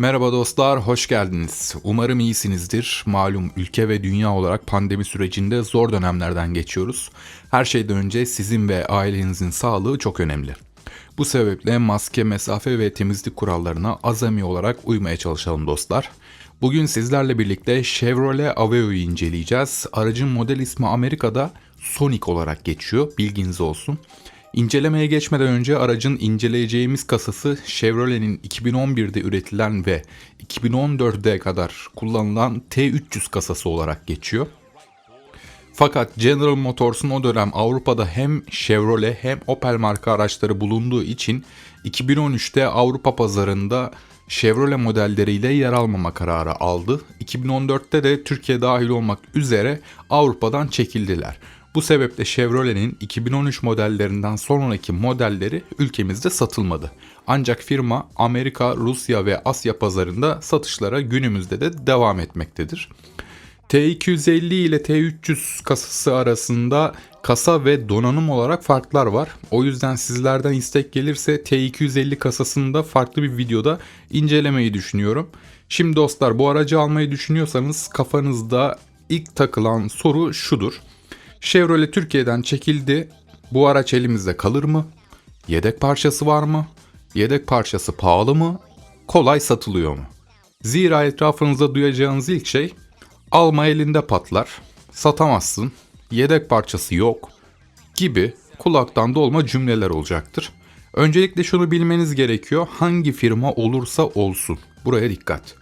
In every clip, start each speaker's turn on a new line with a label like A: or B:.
A: Merhaba dostlar, hoş geldiniz. Umarım iyisinizdir. Malum ülke ve dünya olarak pandemi sürecinde zor dönemlerden geçiyoruz. Her şeyden önce sizin ve ailenizin sağlığı çok önemli. Bu sebeple maske, mesafe ve temizlik kurallarına azami olarak uymaya çalışalım dostlar. Bugün sizlerle birlikte Chevrolet Aveo'yu inceleyeceğiz. Aracın model ismi Amerika'da Sonic olarak geçiyor, bilginiz olsun. İncelemeye geçmeden önce aracın inceleyeceğimiz kasası Chevrolet'in 2011'de üretilen ve 2014'e kadar kullanılan T300 kasası olarak geçiyor. Fakat General Motors'un o dönem Avrupa'da hem Chevrolet hem Opel marka araçları bulunduğu için 2013'te Avrupa pazarında Chevrolet modelleriyle yer almama kararı aldı. 2014'te de Türkiye dahil olmak üzere Avrupa'dan çekildiler. Bu sebeple Chevrolet'in 2013 modellerinden sonraki modelleri ülkemizde satılmadı. Ancak firma Amerika, Rusya ve Asya pazarında satışlara günümüzde de devam etmektedir. T250 ile T300 kasası arasında kasa ve donanım olarak farklar var. O yüzden sizlerden istek gelirse T250 kasasını da farklı bir videoda incelemeyi düşünüyorum. Şimdi dostlar bu aracı almayı düşünüyorsanız kafanızda ilk takılan soru şudur. Chevrolet Türkiye'den çekildi. Bu araç elimizde kalır mı? Yedek parçası var mı? Yedek parçası pahalı mı? Kolay satılıyor mu? Zira etrafınızda duyacağınız ilk şey alma elinde patlar, satamazsın, yedek parçası yok gibi kulaktan dolma cümleler olacaktır. Öncelikle şunu bilmeniz gerekiyor. Hangi firma olursa olsun. Buraya dikkat.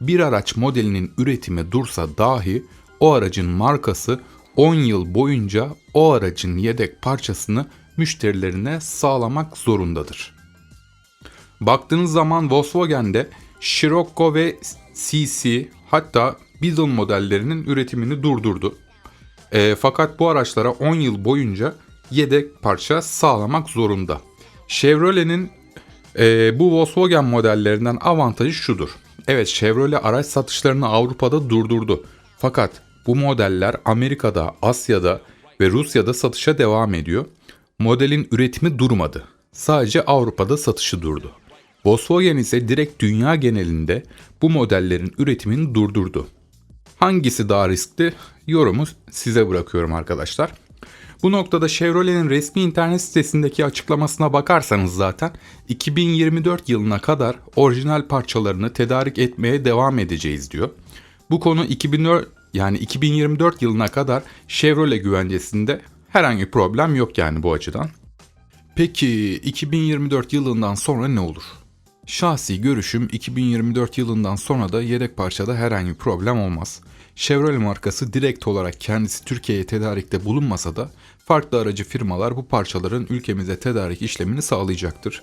A: Bir araç modelinin üretimi dursa dahi o aracın markası 10 yıl boyunca o aracın yedek parçasını müşterilerine sağlamak zorundadır. Baktığınız zaman Volkswagen'de Scirocco ve CC hatta Beetle modellerinin üretimini durdurdu. E, fakat bu araçlara 10 yıl boyunca yedek parça sağlamak zorunda. Chevrolet'in e, bu Volkswagen modellerinden avantajı şudur. Evet Chevrolet araç satışlarını Avrupa'da durdurdu. Fakat bu modeller Amerika'da, Asya'da ve Rusya'da satışa devam ediyor. Modelin üretimi durmadı. Sadece Avrupa'da satışı durdu. Volkswagen ise direkt dünya genelinde bu modellerin üretimini durdurdu. Hangisi daha riskli? Yorumu size bırakıyorum arkadaşlar. Bu noktada Chevrolet'in resmi internet sitesindeki açıklamasına bakarsanız zaten 2024 yılına kadar orijinal parçalarını tedarik etmeye devam edeceğiz diyor. Bu konu 2004 yani 2024 yılına kadar Chevrolet güvencesinde herhangi problem yok yani bu açıdan. Peki 2024 yılından sonra ne olur? Şahsi görüşüm 2024 yılından sonra da yedek parçada herhangi bir problem olmaz. Chevrolet markası direkt olarak kendisi Türkiye'ye tedarikte bulunmasa da farklı aracı firmalar bu parçaların ülkemize tedarik işlemini sağlayacaktır.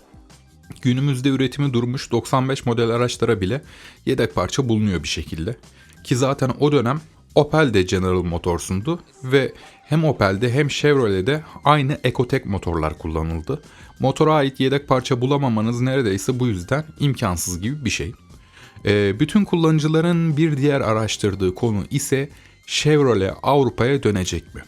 A: Günümüzde üretimi durmuş 95 model araçlara bile yedek parça bulunuyor bir şekilde. Ki zaten o dönem Opel de General Motors'undu ve hem Opel'de hem Chevrolet'de aynı Ecotec motorlar kullanıldı. Motora ait yedek parça bulamamanız neredeyse bu yüzden imkansız gibi bir şey. E, bütün kullanıcıların bir diğer araştırdığı konu ise Chevrolet Avrupa'ya dönecek mi?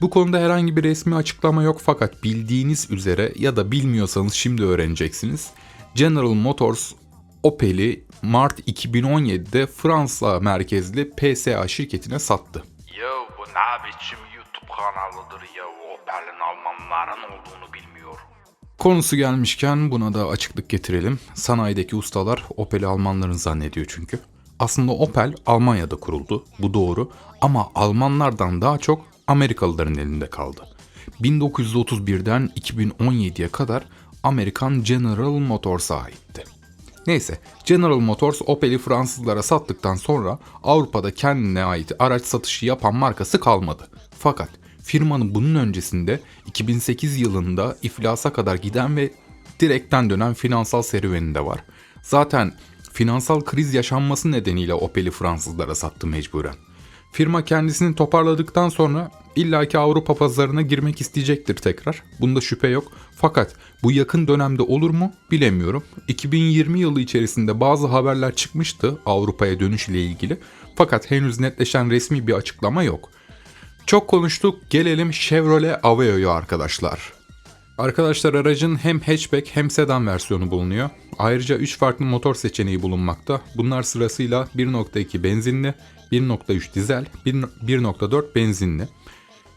A: Bu konuda herhangi bir resmi açıklama yok fakat bildiğiniz üzere ya da bilmiyorsanız şimdi öğreneceksiniz. General Motors Opel'i Mart 2017'de Fransa merkezli PSA şirketine sattı.
B: Ya bu ne biçim YouTube kanalıdır ya Opel'in Almanların olduğunu bilmiyorum.
A: Konusu gelmişken buna da açıklık getirelim. Sanayideki ustalar Opel'i Almanların zannediyor çünkü. Aslında Opel Almanya'da kuruldu, bu doğru. Ama Almanlardan daha çok Amerikalıların elinde kaldı. 1931'den 2017'ye kadar Amerikan General Motors'a aitti. Neyse, General Motors Opel'i Fransızlara sattıktan sonra Avrupa'da kendine ait araç satışı yapan markası kalmadı. Fakat firmanın bunun öncesinde 2008 yılında iflasa kadar giden ve direkten dönen finansal serüveninde var. Zaten finansal kriz yaşanması nedeniyle Opel'i Fransızlara sattı mecburen. Firma kendisini toparladıktan sonra illaki Avrupa pazarına girmek isteyecektir tekrar. Bunda şüphe yok. Fakat bu yakın dönemde olur mu bilemiyorum. 2020 yılı içerisinde bazı haberler çıkmıştı Avrupa'ya dönüş ile ilgili. Fakat henüz netleşen resmi bir açıklama yok. Çok konuştuk. Gelelim Chevrolet Aveo'ya arkadaşlar. Arkadaşlar aracın hem hatchback hem sedan versiyonu bulunuyor. Ayrıca 3 farklı motor seçeneği bulunmakta. Bunlar sırasıyla 1.2 benzinli, 1.3 dizel, 1.4 benzinli.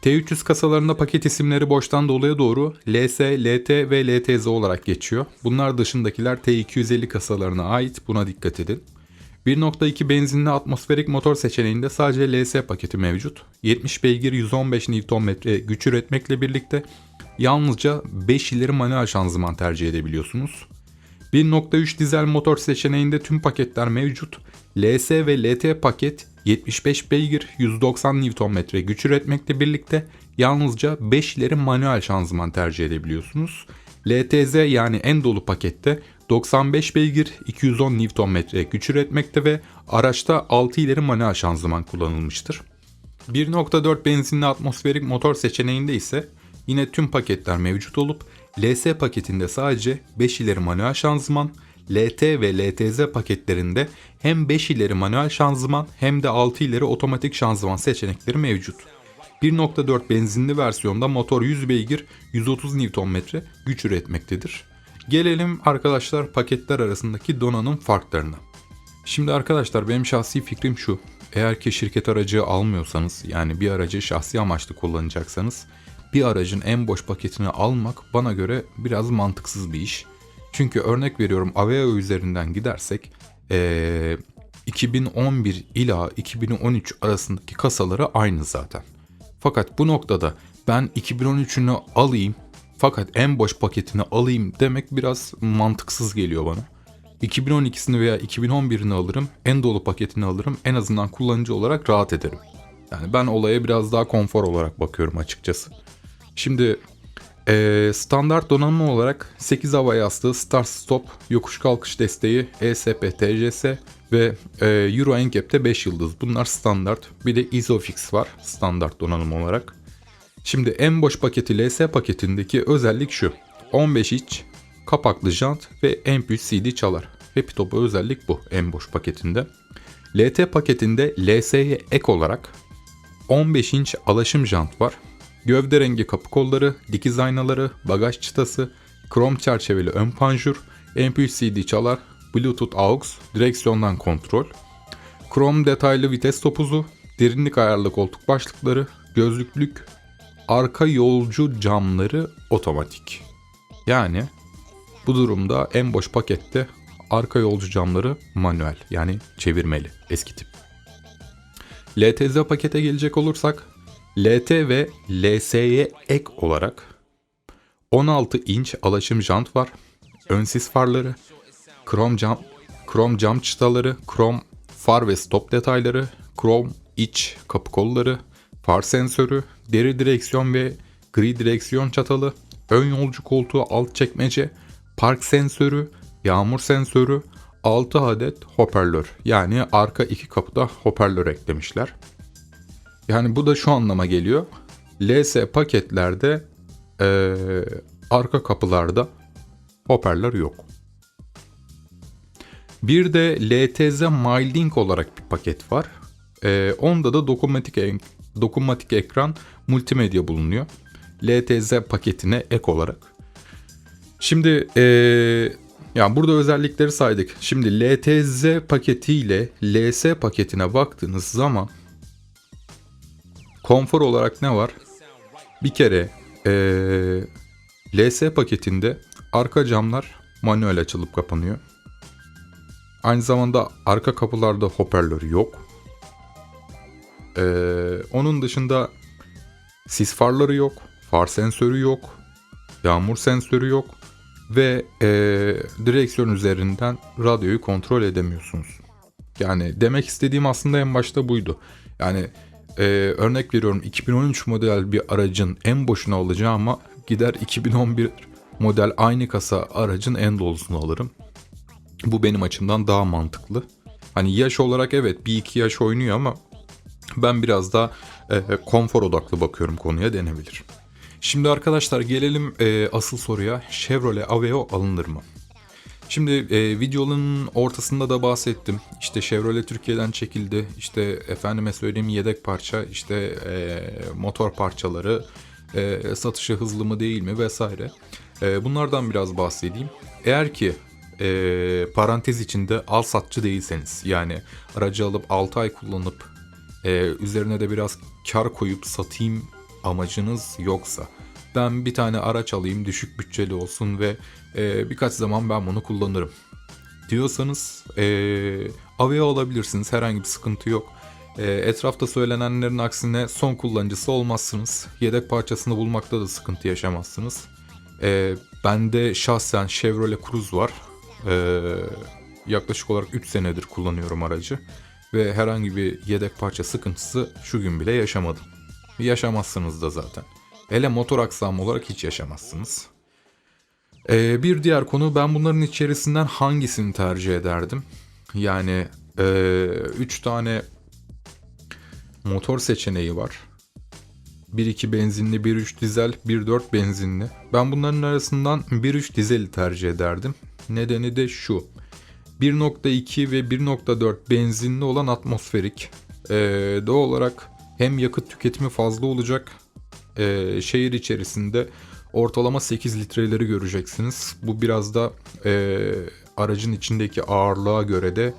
A: T300 kasalarında paket isimleri baştan doluya doğru LS, LT ve LTZ olarak geçiyor. Bunlar dışındakiler T250 kasalarına ait buna dikkat edin. 1.2 benzinli atmosferik motor seçeneğinde sadece LS paketi mevcut. 70 beygir 115 Nm güç üretmekle birlikte yalnızca 5 ileri manuel şanzıman tercih edebiliyorsunuz. 1.3 dizel motor seçeneğinde tüm paketler mevcut. LS ve LT paket 75 beygir 190 Nm güç üretmekle birlikte yalnızca 5 ileri manuel şanzıman tercih edebiliyorsunuz. LTZ yani en dolu pakette 95 beygir 210 Nm güç üretmekte ve araçta 6 ileri manuel şanzıman kullanılmıştır. 1.4 benzinli atmosferik motor seçeneğinde ise yine tüm paketler mevcut olup LS paketinde sadece 5 ileri manuel şanzıman, LT ve LTZ paketlerinde hem 5 ileri manuel şanzıman hem de 6 ileri otomatik şanzıman seçenekleri mevcut. 1.4 benzinli versiyonda motor 100 beygir 130 Nm güç üretmektedir. Gelelim arkadaşlar paketler arasındaki donanım farklarına. Şimdi arkadaşlar benim şahsi fikrim şu. Eğer ki şirket aracı almıyorsanız yani bir aracı şahsi amaçlı kullanacaksanız bir aracın en boş paketini almak bana göre biraz mantıksız bir iş. Çünkü örnek veriyorum Aveo üzerinden gidersek ee, 2011 ila 2013 arasındaki kasaları aynı zaten. Fakat bu noktada ben 2013'ünü alayım fakat en boş paketini alayım demek biraz mantıksız geliyor bana. 2012'sini veya 2011'ini alırım, en dolu paketini alırım, en azından kullanıcı olarak rahat ederim. Yani ben olaya biraz daha konfor olarak bakıyorum açıkçası. Şimdi ee, standart donanım olarak 8 hava yastığı, start stop, yokuş kalkış desteği, ESP, TCS ve e, Euro NCAP'te 5 yıldız. Bunlar standart. Bir de Isofix var standart donanım olarak. Şimdi en boş paketi LS paketindeki özellik şu. 15 iç, kapaklı jant ve MP3 CD çalar. Happy Top'a özellik bu en boş paketinde. LT paketinde LS'ye ek olarak 15 inç alaşım jant var. Gövde rengi kapı kolları, dikiz aynaları, bagaj çıtası, krom çerçeveli ön panjur, MP3 CD çalar, Bluetooth AUX, direksiyondan kontrol, krom detaylı vites topuzu, derinlik ayarlı koltuk başlıkları, gözlüklük, arka yolcu camları otomatik. Yani bu durumda en boş pakette arka yolcu camları manuel yani çevirmeli eski tip. LTZ pakete gelecek olursak LT ve LS'ye ek olarak 16 inç alaşım jant var. Ön sis farları, krom cam, krom cam çıtaları, krom far ve stop detayları, krom iç kapı kolları, far sensörü, deri direksiyon ve gri direksiyon çatalı, ön yolcu koltuğu alt çekmece, park sensörü, yağmur sensörü, 6 adet hoparlör. Yani arka iki kapıda hoparlör eklemişler. Yani bu da şu anlama geliyor. LS paketlerde ee, arka kapılarda hoparlör yok. Bir de LTZ MyLink olarak bir paket var. Ee, onda da dokunmatik, dokunmatik ekran multimedya bulunuyor. LTZ paketine ek olarak. Şimdi ee, yani burada özellikleri saydık. Şimdi LTZ paketiyle LS paketine baktığınız zaman konfor olarak ne var? Bir kere ee, LS paketinde arka camlar manuel açılıp kapanıyor. Aynı zamanda arka kapılarda hoparlör yok. Ee, onun dışında sis farları yok, far sensörü yok, yağmur sensörü yok ve ee, direksiyon üzerinden radyoyu kontrol edemiyorsunuz. Yani demek istediğim aslında en başta buydu. Yani ee, örnek veriyorum 2013 model bir aracın en boşuna alacağım ama gider 2011 model aynı kasa aracın en dolusunu alırım. Bu benim açımdan daha mantıklı. Hani yaş olarak evet bir iki yaş oynuyor ama ben biraz daha e, konfor odaklı bakıyorum konuya denebilir. Şimdi arkadaşlar gelelim e, asıl soruya. Chevrolet Aveo alınır mı? Şimdi e, videonun ortasında da bahsettim. İşte Chevrolet Türkiye'den çekildi. İşte efendime söyleyeyim yedek parça, işte e, motor parçaları, e, satışı hızlı mı değil mi vesaire. E, bunlardan biraz bahsedeyim. Eğer ki e, parantez içinde al satçı değilseniz yani aracı alıp 6 ay kullanıp e, üzerine de biraz kar koyup satayım amacınız yoksa ben bir tane araç alayım düşük bütçeli olsun ve e, birkaç zaman ben bunu kullanırım diyorsanız e, Aveo alabilirsiniz herhangi bir sıkıntı yok. E, etrafta söylenenlerin aksine son kullanıcısı olmazsınız. Yedek parçasını bulmakta da sıkıntı yaşamazsınız. E, bende şahsen Chevrolet Cruze var. E, yaklaşık olarak 3 senedir kullanıyorum aracı. Ve herhangi bir yedek parça sıkıntısı şu gün bile yaşamadım. Yaşamazsınız da zaten. Hele motor aksamı olarak hiç yaşamazsınız. Ee, bir diğer konu ben bunların içerisinden hangisini tercih ederdim? Yani 3 tane motor seçeneği var. 1.2 benzinli, 1.3 dizel, 1.4 benzinli. Ben bunların arasından 1.3 dizeli tercih ederdim. Nedeni de şu. 1.2 ve 1.4 benzinli olan atmosferik. Ee, doğal olarak hem yakıt tüketimi fazla olacak. ee, şehir içerisinde ortalama 8 litreleri göreceksiniz. Bu biraz da ee, aracın içindeki ağırlığa göre de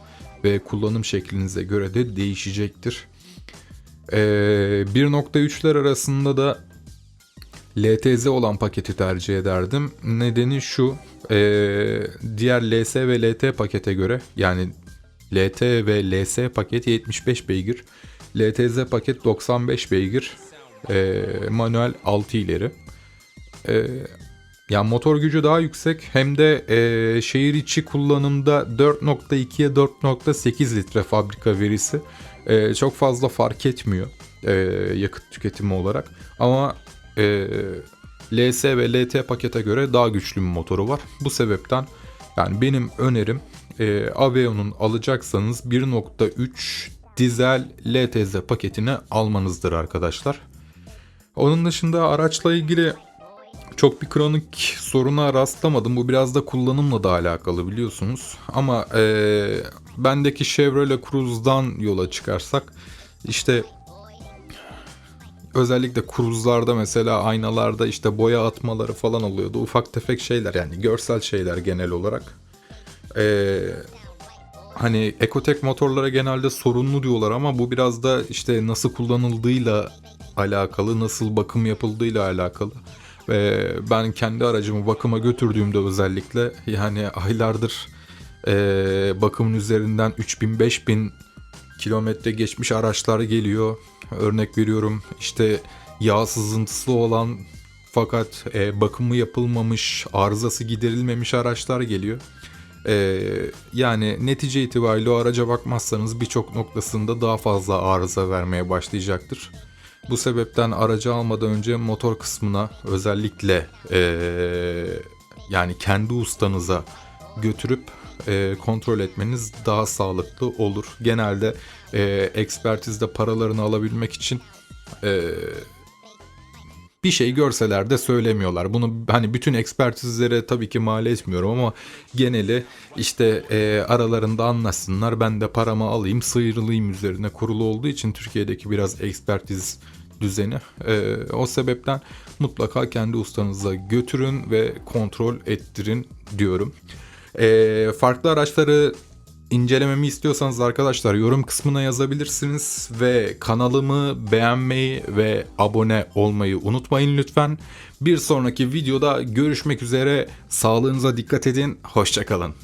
A: ve kullanım şeklinize göre de değişecektir. Ee, 1.3'ler arasında da LTZ olan paketi tercih ederdim. Nedeni şu, e, diğer LS ve LT pakete göre yani LT ve LS paket 75 beygir, LTZ paket 95 beygir, e, manuel 6 ileri. E, yani motor gücü daha yüksek hem de e, şehir içi kullanımda 4.2'ye 4.8 litre fabrika verisi e, çok fazla fark etmiyor e, yakıt tüketimi olarak. Ama e, LS ve LT pakete göre daha güçlü bir motoru var. Bu sebepten yani benim önerim e, Aveo'nun alacaksanız 1.3 dizel LTZ paketini almanızdır arkadaşlar. Onun dışında araçla ilgili çok bir kronik soruna rastlamadım. Bu biraz da kullanımla da alakalı biliyorsunuz. Ama e, bendeki Chevrolet Cruze'dan yola çıkarsak işte özellikle Cruze'larda mesela aynalarda işte boya atmaları falan oluyordu. Ufak tefek şeyler yani görsel şeyler genel olarak. Ee, hani Ecotec motorlara genelde sorunlu diyorlar ama bu biraz da işte nasıl kullanıldığıyla alakalı, nasıl bakım yapıldığıyla alakalı. Ve ben kendi aracımı bakıma götürdüğümde özellikle yani aylardır e, bakımın üzerinden 3000-5000 kilometre geçmiş araçlar geliyor. Örnek veriyorum işte yağ sızıntısı olan fakat e, bakımı yapılmamış, arızası giderilmemiş araçlar geliyor. E, yani netice itibariyle o araca bakmazsanız birçok noktasında daha fazla arıza vermeye başlayacaktır. Bu sebepten aracı almadan önce motor kısmına özellikle e, yani kendi ustanıza götürüp e, kontrol etmeniz daha sağlıklı olur. Genelde e, ekspertizde paralarını alabilmek için e, bir şey görseler de söylemiyorlar. Bunu hani bütün ekspertizlere tabii ki mal etmiyorum ama geneli işte e, aralarında anlaşsınlar. Ben de paramı alayım sıyrılayım üzerine kurulu olduğu için Türkiye'deki biraz ekspertiz düzeni. E, o sebepten mutlaka kendi ustanıza götürün ve kontrol ettirin diyorum. E, farklı araçları incelememi istiyorsanız arkadaşlar yorum kısmına yazabilirsiniz ve kanalımı beğenmeyi ve abone olmayı unutmayın lütfen. Bir sonraki videoda görüşmek üzere. Sağlığınıza dikkat edin. Hoşçakalın.